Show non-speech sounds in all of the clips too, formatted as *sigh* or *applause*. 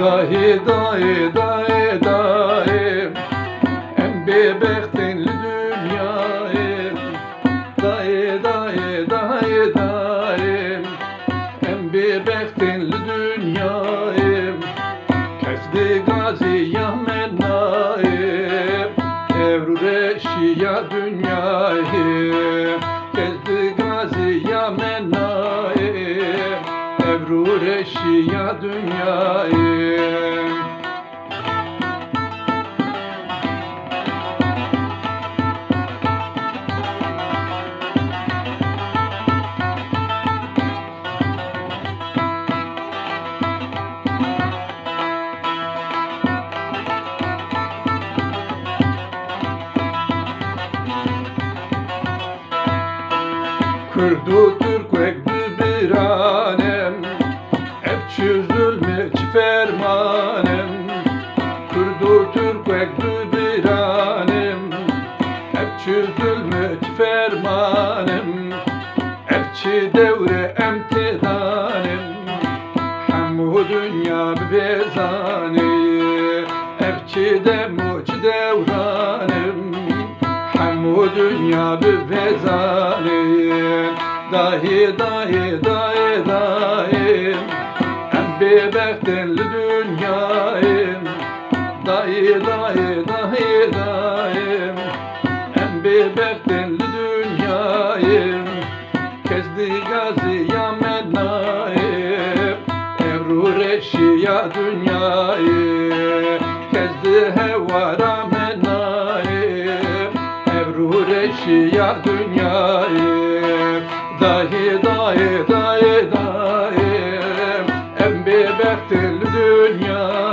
Dahi dahi dahi dahi. Em bebektin dünyayı. Dahi dahi dahi dahi. Em bebektin dünyayı. Kezdi gazi yamenayı Evru reşiya dünyayı. Kezdi gazi yamenayı Evru reşiya dünyayı Kürdu Türk biranem Hep çözülme fermanem. Kürdu Türk biranem Hep çözülme fermanem. Hepçi devre emtidanem Hemu dünya bezani Hepçi demuç devranem Hemu dünya bezani Dahi dahi dahi dahi. Em bebektin dünyayım Dahi dahi dahi reşiya dünyayı Dahi dahi dahi dahi. Em bebektin dünyayı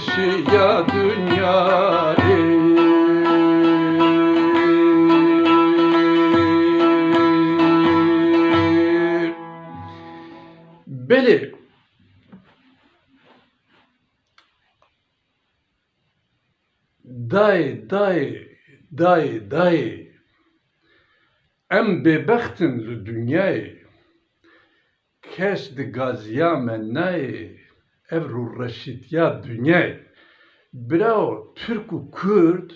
Reşiya dünyayı. Beli. Dayı dayı dayı dayı Em bebektin li dünyayı. Kes di gaziya menayı Evru reşitya dünyayı. Bravo Türk u Kürt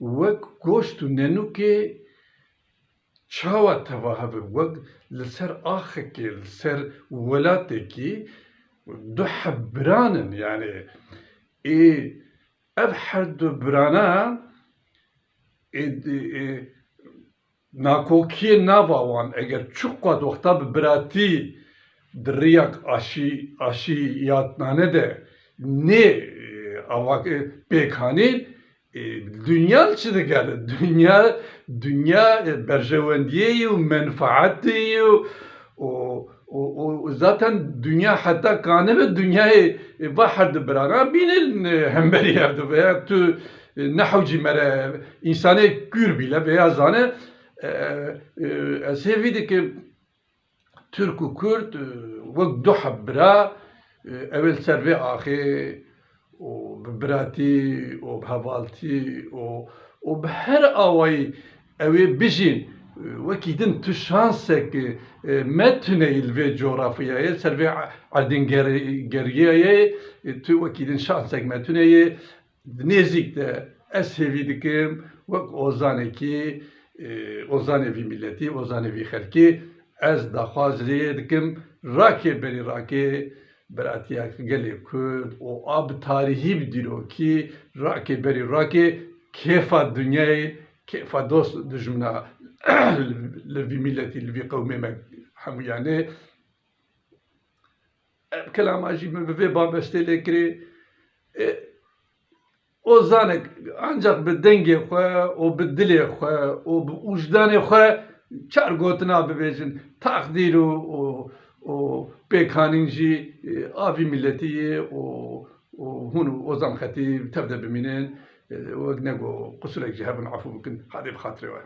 Vek goştu nenuke çawa tevahave vek li ser axekê ser welatekî du hebiranin yani e ev her du birana e, e, nakokiye nava wan eger qat wexta bi biratî di riyak aşî aşî yatnane de ne e, avak e, pêkhanîn e, dünya çi digere *laughs* dünya dünya e, menfaatê û o o, o zaten dünya hatta kanı ve dünyayı bahar de birana binin hemberi evde veya tu nehvci mere insanı gür bile veya zane e, e, sevidi ki Türk û Kurd wek du hebira ew ê ser vê axê û bi biratî û her awayî ew ê bijîn wekî din tu şansekî e, me tuneyî vê coğrafyayê ser vê erdên geriyayê e, tu wekî din şansek me tuneyê nêzik de ez hêvî dikim wek ozanekî ozanevî milletî, ozanevî xelkî ez daxwazliyê dikim rakê berî rakê beratiya gelê Kurd û ab tarihî bi dîrokî rakê berî rakê kêfa dunyayê kêfa dost dijmina li vî milletî li vî qewmê me hemûyanê ev kelama jî min bi o zanek ancak bi dengê xwe û bi dilê xwe û çar gotina bibêjin taqdîr û û û pêkanîn jî e, yê û û hûn û ozan xetî tev de bimînin e, o ne go kusura ki hebin afu bugün hadi bir hatırı var.